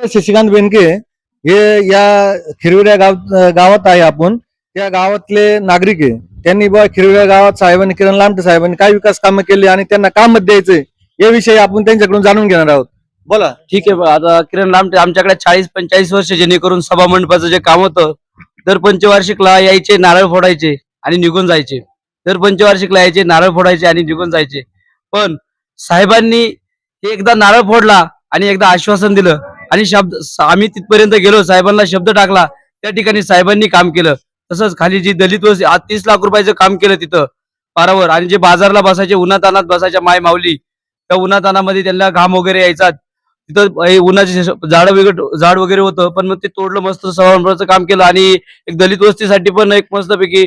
शशिकांत बेनके हे या खिरविऱ्या गाव गावात आहे आपण. त्या गावातले नागरिक आहे. त्यांनी बा खिरविऱ्या गावात साहेबांनी किरण लामटे साहेबांनी काय विकास कामं केली आणि त्यांना काम मत द्यायचंय? याविषयी आपण त्यांच्याकडून जाणून घेणार आहोत. बोला. ठीक आहे आता किरण लामटे आमच्याकडे चाळीस पंचेचाळीस वर्ष जेणेकरून सभा मंडपाचं जे काम होतं दर पंचवार्षिकला यायचे नारळ फोडायचे आणि निघून जायचे. दर पंचवार्षिकला यायचे नारळ फोडायचे आणि निघून जायचे. पण साहेबांनी एकदा नारळ फोडला आणि एकदा आश्वासन दिलं आणि शब्द आम्ही तिथपर्यंत गेलो साहेबांना शब्द टाकला त्या ठिकाणी साहेबांनी काम केलं. तसंच खाली जी दलित वस्ती आज तीस लाख रुपयाचं काम केलं तिथं पारावर. आणि जे बाजारला बसायचे उन्हातानात बसायच्या माय माऊली त्या उन्हातानामध्ये त्यांना घाम वगैरे यायचा. तिथं उन्हाचे झाड वगैरे झाड वगैरे होतं पण मग ते तोडलं मस्त सभामंडळाचं काम केलं. आणि एक दलित वस्तीसाठी पण एक मस्तपैकी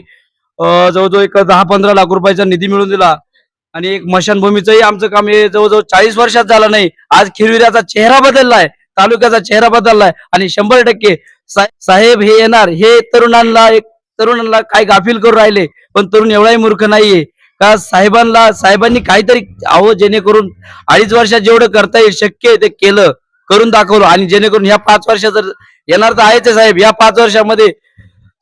अं, जवळजवळ एक दहा पंधरा लाख रुपयाचा निधी मिळून दिला. आणि एक मशानभूमीचंही आमचं काम हे जवळजवळ चाळीस वर्षात झालं नाही. आज खिरविऱ्याचा चेहरा बदललाय. तालुक्याचा चेहरा बदललाय आणि शंभर टक्के साहेब हे येणार. हे तरुणांना एक तरुणांना काय गाफील करून राहिले पण तरुण एवढाही मूर्ख नाहीये. का साहेबांना साहेबांनी काहीतरी आहो जेणेकरून अडीच वर्षात जेवढं करता येईल शक्य आहे ते केलं करून दाखवलं. आणि जेणेकरून ह्या पाच वर्षात जर येणार तर आहेच साहेब. या पाच वर्षामध्ये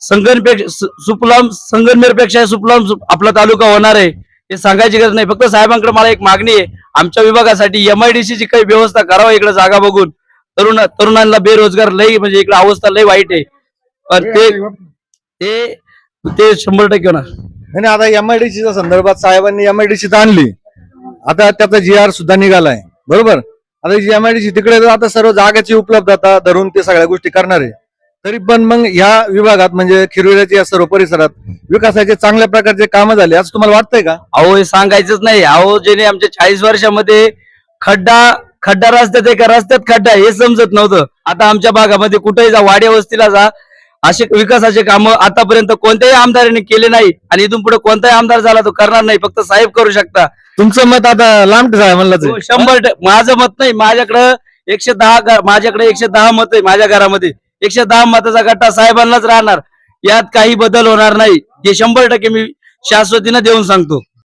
संगनपेक्षा सुपलाम सुफलाम संगनमेरपेक्षा सुफलाम सु- आपला तालुका होणार आहे हे सांगायची गरज नाही. फक्त साहेबांकडे मला एक मागणी आहे. आमच्या विभागासाठी एमआयडीसी ची काही व्यवस्था करावा इकडे जागा बघून. तरुण तरुणांना बेरोजगार लई म्हणजे इकडे अवस्था लई वाईट आहे. पण ते ते ते शंभर टक्के होणार. आणि आता एमआयडीसीच्या संदर्भात साहेबांनी एमआयडीसी आणली. आता त्याचा जी आर सुद्धा निघालाय. बरोबर? आता जी एमआयडीसी तिकडे तर आता सर्व जागेची उपलब्धता धरून ते सगळ्या गोष्टी करणार आहे. तरी पण मग ह्या विभागात म्हणजे खिरविड्याच्या या सर्व परिसरात विकासाचे चांगल्या प्रकारचे कामं झाले असं तुम्हाला वाटतंय का? अहो हे सांगायचंच नाही. अहो जेणे आमच्या चाळीस वर्षामध्ये खड्डा खड्डा रस्त्यात आहे का? रस्त्यात खड्डा हे समजत नव्हतं. आता आमच्या भागामध्ये कुठेही जा वाड्या वस्तीला जा असे विकासाचे काम आतापर्यंत कोणत्याही आमदाराने केले नाही आणि इथून पुढे कोणताही आमदार झाला तो करणार नाही फक्त साहेब करू शकता. तुमचं मत आता लांब साहेबांनाच हो. शंभर माझं मत नाही माझ्याकडं एकशे दहा माझ्याकडे एकशे दहा मत आहे माझ्या घरामध्ये. एकशे दहा मताचा गट्टा साहेबांनाच राहणार. यात काही बदल होणार नाही. हे शंभर टक्के मी शाश्वतीनं देऊन सांगतो.